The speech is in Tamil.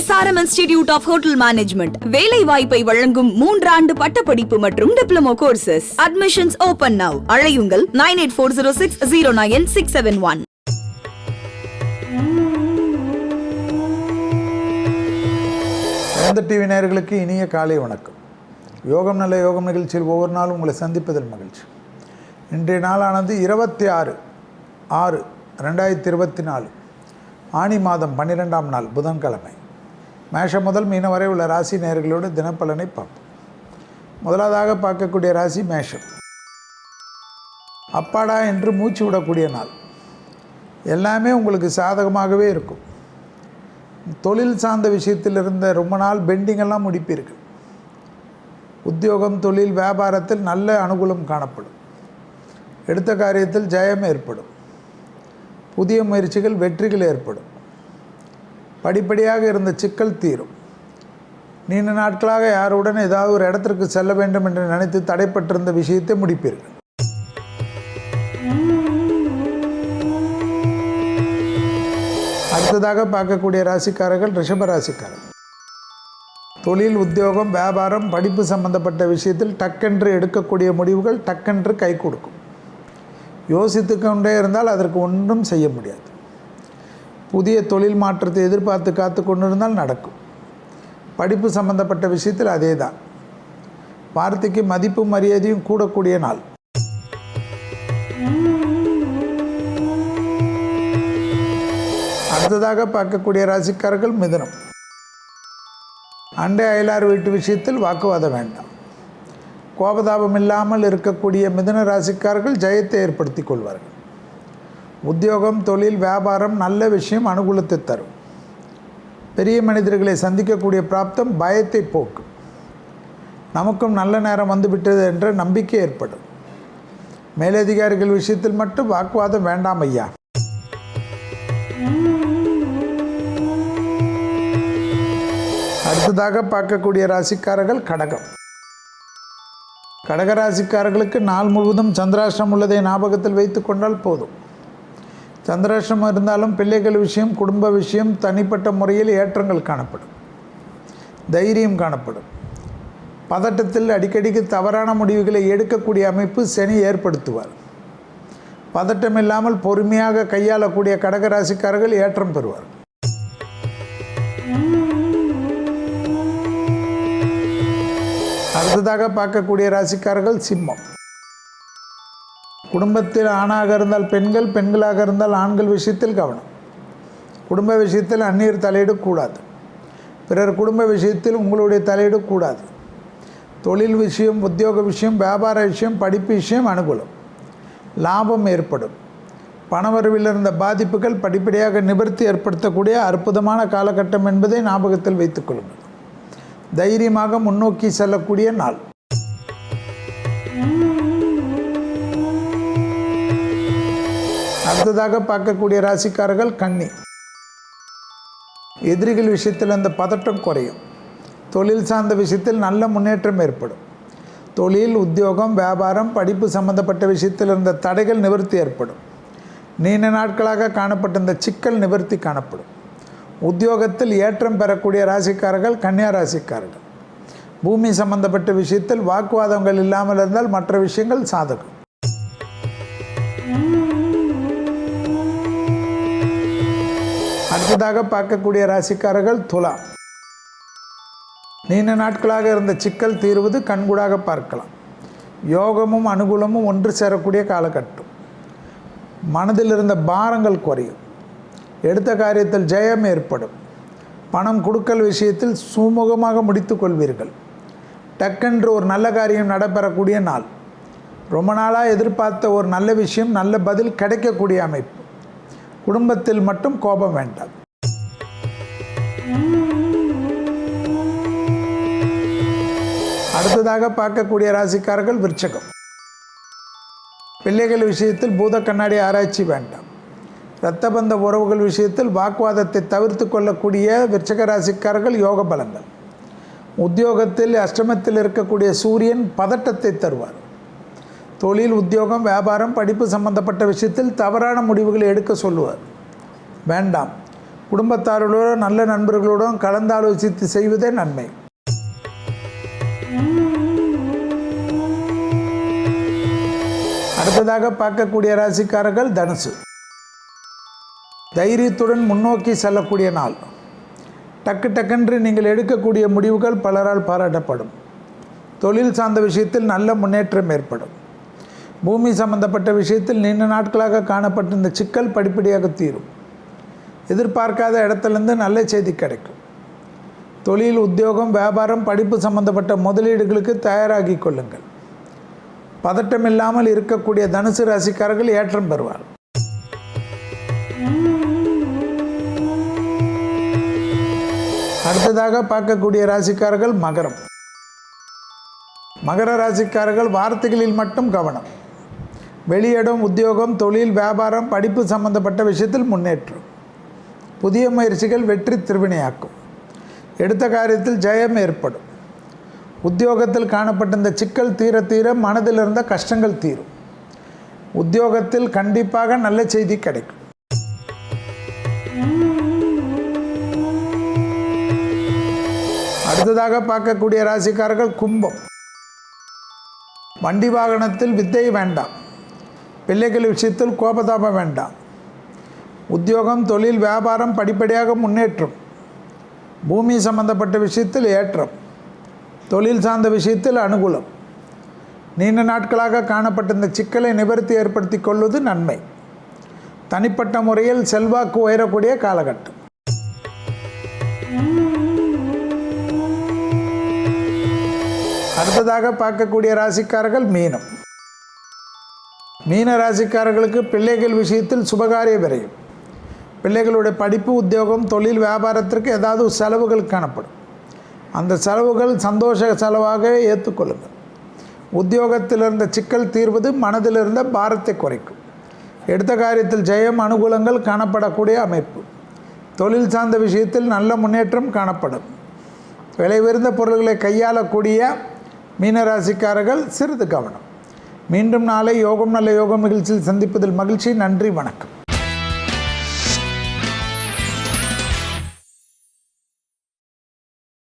SRM institute of hotel management வேலை வாய்ப்பை வழங்கும் மூன்றாண்டு பட்டப்படிப்பு மற்றும் diploma courses admissions open now அழையுங்கள். Nine eight four zero six zero nine six seven one வேந்த டிவி நேயர்களுக்கு இனிய காலை வணக்கம். யோகம் நல்ல யோகம் நிகழ்ச்சியில் ஒவ்வொரு நாளும் உங்களை சந்திப்பதில் மகிழ்ச்சி. இன்றைய நாளானது இருபத்தி ஆறு ஆறு ரெண்டாயிரத்தி இருபத்தி நாலு. ஆனி மாதம் பன்னிரெண்டாம் நாள் புதன்கிழமை. மேஷம் முதல் மீனம் வரை உள்ள ராசி நேயர்களோடு தினப்பலனை பார்ப்போம். முதலாவதாக பார்க்கக்கூடிய ராசி மேஷம். அப்பாடா என்று மூச்சு விடக்கூடிய நாள். எல்லாமே உங்களுக்கு சாதகமாகவே இருக்கும். தொழில் சார்ந்த விஷயத்தில் இருந்த ரொம்ப நாள் பெண்டிங்கெல்லாம் முடிப்பீர்கள். உத்தியோகம் தொழில் வியாபாரத்தில் நல்ல அனுகூலம் காணப்படும். எடுத்த காரியத்தில் ஜெயம் ஏற்படும். புதிய முயற்சிகள் வெற்றிகள் ஏற்படும். படிப்படியாக இருந்த சிக்கல் தீரும். நீண்ட நாட்களாக யாருடன் ஏதாவது ஒரு இடத்திற்கு செல்ல வேண்டும் என்று நினைத்து தடைப்பட்டிருந்த விஷயத்தை முடிப்பீர்கள். அடுத்ததாக பார்க்கக்கூடிய ராசிக்காரர்கள் ரிஷப ராசிக்காரர்கள் தொழில் உத்தியோகம் வியாபாரம் படிப்பு சம்பந்தப்பட்ட விஷயத்தில் டக்கென்று எடுக்கக்கூடிய முடிவுகள் டக்கென்று கை கொடுக்கும். யோசித்து கொண்டே இருந்தால் அதற்கு ஒன்றும் செய்ய முடியாது. புதிய தொழில் மாற்றத்தை எதிர்பார்த்து காத்து கொண்டிருந்தால் நடக்கும். படிப்பு சம்பந்தப்பட்ட விஷயத்தில் அதே தான் வார்த்தைக்கு மதிப்பு மரியாதையும் கூடக்கூடிய நாள். அடுத்ததாக பார்க்கக்கூடிய ராசிக்காரர்கள் மிதனம். அண்டை அயலார் வீட்டு விஷயத்தில் வாக்குவாதம் வேண்டாம். கோபதாபம் இல்லாமல் இருக்கக்கூடிய மிதன ராசிக்காரர்கள் ஜெயத்தை ஏற்படுத்தி கொள்வார்கள். உத்தியோகம் தொழில் வியாபாரம் நல்ல விஷயம் அனுகூலத்தை தரும். பெரிய மனிதர்களை சந்திக்கக்கூடிய பிராப்தம் பயத்தை போக்கும் நமக்கும் நல்ல நேரம் வந்துவிட்டது என்ற நம்பிக்கை ஏற்படும். மேலதிகாரிகள் விஷயத்தில் மட்டும் வாக்குவாதம் வேண்டாம் ஐயா. அடுத்ததாக பார்க்கக்கூடிய ராசிக்காரர்கள் கடகம். கடக ராசிக்காரர்களுக்கு நாள் முழுவதும் சந்திராஷ்டிரம் உள்ளதை ஞாபகத்தில் வைத்து கொண்டால் போதும். சந்திராஷ்டிரம் இருந்தாலும் பிள்ளைகள் விஷயம் குடும்ப விஷயம் தனிப்பட்ட முறையில் ஏற்றங்கள் காணப்படும். தைரியம் காணப்படும். பதட்டத்தில் அடிக்கடிக்கு தவறான முடிவுகளை எடுக்கக்கூடிய அமைப்பு சனி ஏற்படுத்துவார். பதட்டம் இல்லாமல் பொறுமையாக கையாளக்கூடிய கடகராசிக்காரர்கள் ஏற்றம் பெறுவார். அடுத்ததாக பார்க்கக்கூடிய ராசிக்காரர்கள் சிம்மம். குடும்பத்தில் ஆணாக இருந்தால் பெண்கள் பெண்களாக இருந்தால் ஆண்கள் விஷயத்தில் கவனம். குடும்ப விஷயத்தில் அந்நீர் தலையிட கூடாது பிறர் குடும்ப விஷயத்தில் உங்களுடைய தலையிட கூடாது தொழில் விஷயம் உத்தியோக விஷயம் வியாபார விஷயம் படிப்பு விஷயம் அனுகூலம். லாபம் ஏற்படும். பணவரவில் இருந்த பாதிப்புகள் படிப்படியாக நிவர்த்தி ஏற்படுத்தக்கூடிய அற்புதமான காலகட்டம் என்பதை ஞாபகத்தில் வைத்துக் கொள்ளுங்கள். தைரியமாக முன்னோக்கி செல்லக்கூடிய நாள். அடுத்ததாக பார்க்கக்கூடிய ராசிக்காரர்கள் கன்னி. எதிரிகள் விஷயத்தில் அந்த பதட்டம் குறையும். தொழில் சார்ந்த விஷயத்தில் நல்ல முன்னேற்றம் ஏற்படும். தொழில் உத்தியோகம் வியாபாரம் படிப்பு சம்பந்தப்பட்ட விஷயத்தில் இருந்த தடைகள் நிவர்த்தி ஏற்படும். நீண்ட நாட்களாக காணப்பட்ட இந்த சிக்கல் நிவர்த்தி காணப்படும். உத்தியோகத்தில் ஏற்றம் பெறக்கூடிய ராசிக்காரர்கள் கன்னியா ராசிக்காரர்கள். பூமி சம்பந்தப்பட்ட விஷயத்தில் வாக்குவாதங்கள் இல்லாமல் இருந்தால் மற்ற விஷயங்கள் சாதகம். அடுத்ததாக பார்க்கக்கூடிய ராசிக்காரர்கள் துலா. நீண்ட நாட்களாக இருந்த சிக்கல் தீர்வது கண்கூடாக பார்க்கலாம். யோகமும் அனுகூலமும் ஒன்று சேரக்கூடிய காலகட்டம். மனதில் இருந்த பாரங்கள் குறையும். எடுத்த காரியத்தில் ஜெயம் ஏற்படும். பணம் கொடுக்கல் விஷயத்தில் சுமூகமாக முடித்து கொள்வீர்கள். டக்கென்று ஒரு நல்ல காரியம் நடைபெறக்கூடிய நாள். ரொம்ப நாளாக எதிர்பார்த்த ஒரு நல்ல விஷயம் நல்ல பதில் கிடைக்கக்கூடிய அமைப்பு. குடும்பத்தில் மட்டும் கோபம் வேண்டாம். அடுத்ததாக பார்க்கக்கூடிய ராசிக்காரர்கள் விருச்சகம். பிள்ளைகள் விஷயத்தில் பூத கண்ணாடி ஆராய்ச்சி வேண்டாம். இரத்தபந்த உறவுகள் விஷயத்தில் வாக்குவாதத்தை தவிர்த்து கொள்ளக்கூடிய விருச்சக ராசிக்காரர்கள் யோக பலங்கள் உத்தியோகத்தில் அஷ்டமத்தில் இருக்கக்கூடிய சூரியன் பதட்டத்தை தருவார். தொழில் உத்தியோகம் வியாபாரம் படிப்பு சம்பந்தப்பட்ட விஷயத்தில் தவறான முடிவுகளை எடுக்க சொல்லுவார். வேண்டாம். குடும்பத்தாரோடும் நல்ல நண்பர்களோடும் கலந்தாலோசித்து செய்வதே நன்மை. அடுத்ததாக பார்க்கக்கூடிய ராசிக்காரர்கள் தனுசு. தைரியத்துடன் முன்னோக்கி செல்லக்கூடிய நாள். டக்கு டக்கென்று நீங்கள் எடுக்கக்கூடிய முடிவுகள் பலரால் பாராட்டப்படும். தொழில் சார்ந்த விஷயத்தில் நல்ல முன்னேற்றம் ஏற்படும். பூமி சம்பந்தப்பட்ட விஷயத்தில் நீண்ட நாட்களாக காணப்பட்டிருந்த சிக்கல் படிப்படியாக தீரும். எதிர்பார்க்காத இடத்துலேருந்து நல்ல செய்தி கிடைக்கும். தொழில் உத்தியோகம் வியாபாரம் படிப்பு சம்பந்தப்பட்ட முதலீடுகளுக்கு தயாராகி கொள்ளுங்கள். பதட்டம் இல்லாமல் இருக்கக்கூடிய தனுசு ராசிக்காரர்கள் ஏற்றம் பெறுவார் அடுத்ததாக பார்க்கக்கூடிய ராசிக்காரர்கள் மகரம். மகர ராசிக்காரர்கள் வார்த்தைகளில் மட்டும் கவனம். வெளியிடம் உத்தியோகம் தொழில் வியாபாரம் படிப்பு சம்பந்தப்பட்ட விஷயத்தில் முன்னேற்றம். புதிய முயற்சிகள் வெற்றி திருவினையாக்கும். எடுத்த காரியத்தில் ஜெயம் ஏற்படும். உத்தியோகத்தில் காணப்பட்ட இந்த சிக்கல் தீர தீர மனதில் இருந்த கஷ்டங்கள் தீரும். உத்தியோகத்தில் கண்டிப்பாக நல்ல செய்தி கிடைக்கும். அடுத்ததாக பார்க்கக்கூடிய ராசிக்காரர்கள் கும்பம். வண்டி வாகனத்தில் வித்தை வேண்டாம். பிள்ளைகள் விஷயத்தில் கோபதாபம் வேண்டாம். உத்தியோகம் தொழில் வியாபாரம் படிப்படியாக முன்னேற்றம். பூமி சம்பந்தப்பட்ட விஷயத்தில் ஏற்றம். தொழில் சார்ந்த விஷயத்தில் அனுகூலம். நீண்ட நாட்களாக காணப்பட்ட இந்த சிக்கலை நிவர்த்தி ஏற்படுத்தி கொள்வது நன்மை. தனிப்பட்ட முறையில் செல்வாக்கு உயரக்கூடிய காலகட்டம். அடுத்ததாக பார்க்கக்கூடிய ராசிக்காரர்கள் மீனம். மீன ராசிக்காரர்களுக்கு பிள்ளைகள் விஷயத்தில் சுபகாரிய விரையும். பிள்ளைகளுடைய படிப்பு உத்தியோகம் தொழில் வியாபாரத்திற்கு ஏதாவது செலவுகள் காணப்படும். அந்த செலவுகள் சந்தோஷ செலவாக ஏற்றுக்கொள்ளுங்கள். உத்தியோகத்தில் இருந்த சிக்கல் தீர்வது மனதில் இருந்த பாரத்தை குறைக்கும். எடுத்த காரியத்தில் ஜெயம் அனுகூலங்கள் காணப்படக்கூடிய அமைப்பு. தொழில் சார்ந்த விஷயத்தில் நல்ல முன்னேற்றம் காணப்படும். விலை உயர்ந்த பொருள்களை கையாளக்கூடிய மீனராசிக்காரர்கள் சிறிது கவனம். மீண்டும் நாளை யோகம் நல்ல யோகம் நிகழ்ச்சியில் சந்திப்பதில் மகிழ்ச்சி. நன்றி வணக்கம்.